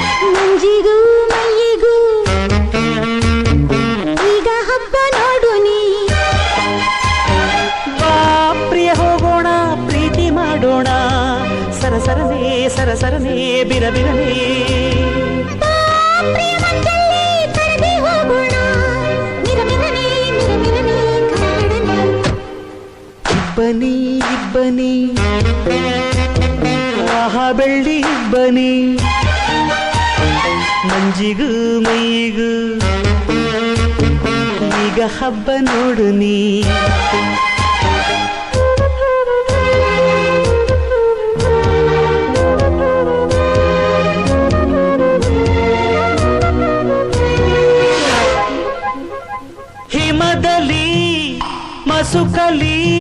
ಮಂಜಿಗೂ ಮೈಗೂ ಈಗ ಹಬ್ಬ ನೋಡು ನೀ. ಪ್ರಿಯ ಹೋಗೋಣ ಪ್ರೀತಿ ಮಾಡೋಣ. ಸರಸರನೇ ಸರಸರನೇ ಬಿರಬಿರನೇ. ಇಬ್ಬನಿ ಇಬ್ಬನಿ. ಆಹಾ ಇಬ್ಬನಿ. ಮಂಜಿಗೂ ಮೈಗೂ ಈಗ ಹಬ್ಬ ನೋಡು ನೀ ಹಿಮದಲ್ಲಿ ಮಸುಕಲಿ